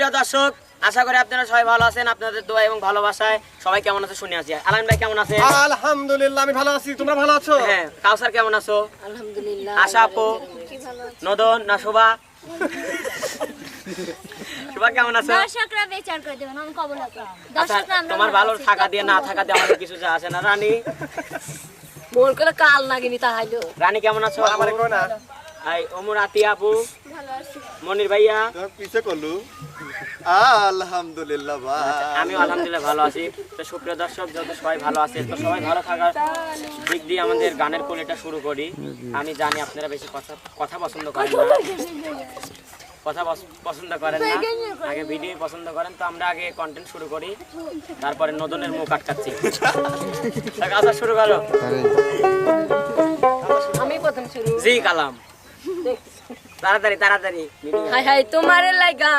সুপ্রিয় দর্শক আশা করি আপনারা সবাই ভালো আছেন আপনাদের দোয়া এবং ভালোবাসায় সবাই কেমন আছে শুনে আছি আলাম ভাই কেমন আছে আলহামদুলিল্লাহ আমি ভালো আছি। তোমরা ভালো আছো? হ্যাঁ কাউসার কেমন আছো? আলহামদুলিল্লাহ। আশা আপু? নদন না শোভা? শোভা কেমন আছো? দর্শকরা বেচার করে দেবেন আমি কবল আচ্ছা দর্শকরা তোমার ভালো থাকা দিয়ে না থাকা দিয়ে আমাদের কিছু যা আসে না রানী? মন করে কাল নাগিনি তাহাইলো রানী কেমন আছো? আমার কো না এই ওমর আতিয়া আপু? ভালো আছি। মনির ভাইয়া? পিছে করলু? আলহামদুলিল্লাহ আচ্ছা, ভাই আমিও আলহামদুলিল্লাহ ভালো আছি। তো সুপ্রিয় দর্শক যত সবাই ভালো আছে তো সবাই ভালো থাকার দিক দিয়ে আমাদের গানের কলিটা শুরু করি। আমি জানি আপনারা বেশি কথা কথা পছন্দ করেন না। কথা পছন্দ করেন না। আগে ভিডিও পছন্দ করেন তো আমরা আগে কন্টেন্ট শুরু করি। তারপরে নদনের মুখ আটকাচ্ছি। তা কাজটা শুরু করো। আমি প্রথম শুরু। জি কালাম। তাড়াতাড়ি তাড়াতাড়ি। হাই হাই তোমার লাগা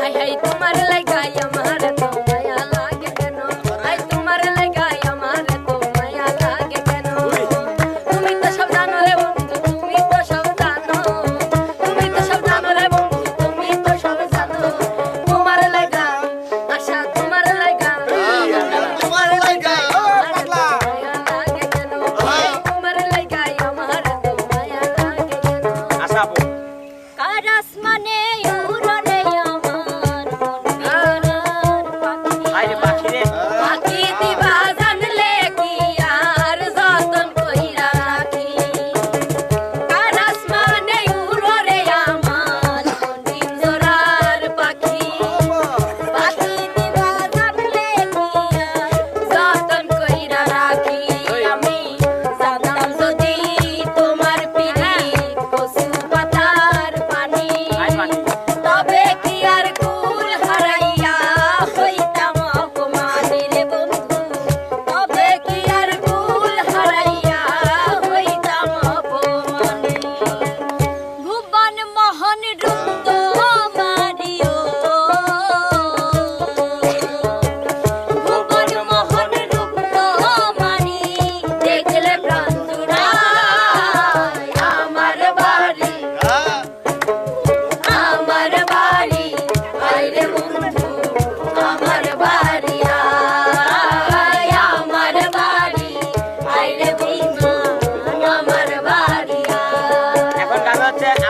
হাই হাই তোমার লাগা আমার তো মায়া লাগে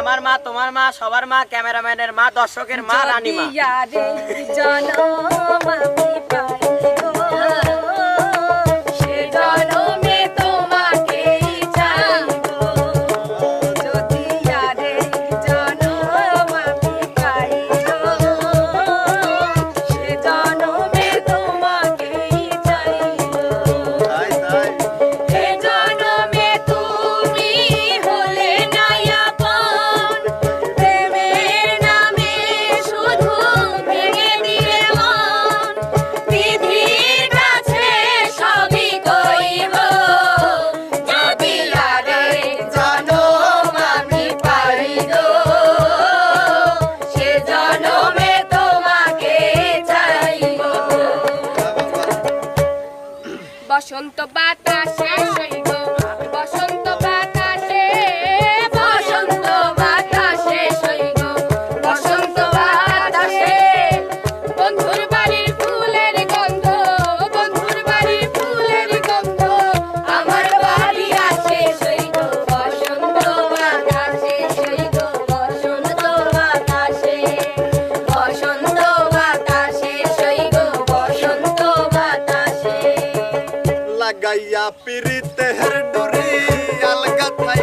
আমার মা তোমার মা সবার মা ক্যামেরাম্যানের মা দর্শকের মা রানী মা লাগাইয়া পিরিতে হের ডুরি আলগা থাই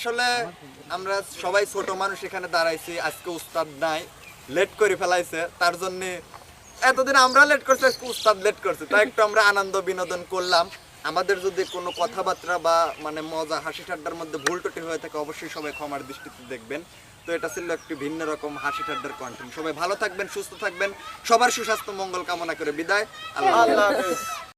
আসলে আমরা সবাই ছোট মানুষ এখানে দাঁড়াইছি, আজকে উস্তাদ নাই লেট করে ফেলাইছে, তার জন্য এতদিন আমরা লেট করছি, আজকে উস্তাদ লেট করছে। তাই একটু আমরা আনন্দ বিনোদন করলাম। আমাদের যদি কোনো কথাবার্তা বা মানে মজা, হাসি ঠাট্টার মধ্যে ভুল টুটি হয়ে থাকে, অবশ্যই সবাই ক্ষমার দৃষ্টিতে দেখবেন। তো এটা ছিল একটি ভিন্ন রকম হাসি ঠাড্ডার কন্টেন্ট সবাই ভালো থাকবেন, সুস্থ থাকবেন। সবার সুস্বাস্থ্য, মঙ্গল কামনা করে বিদায়। আল্লাহ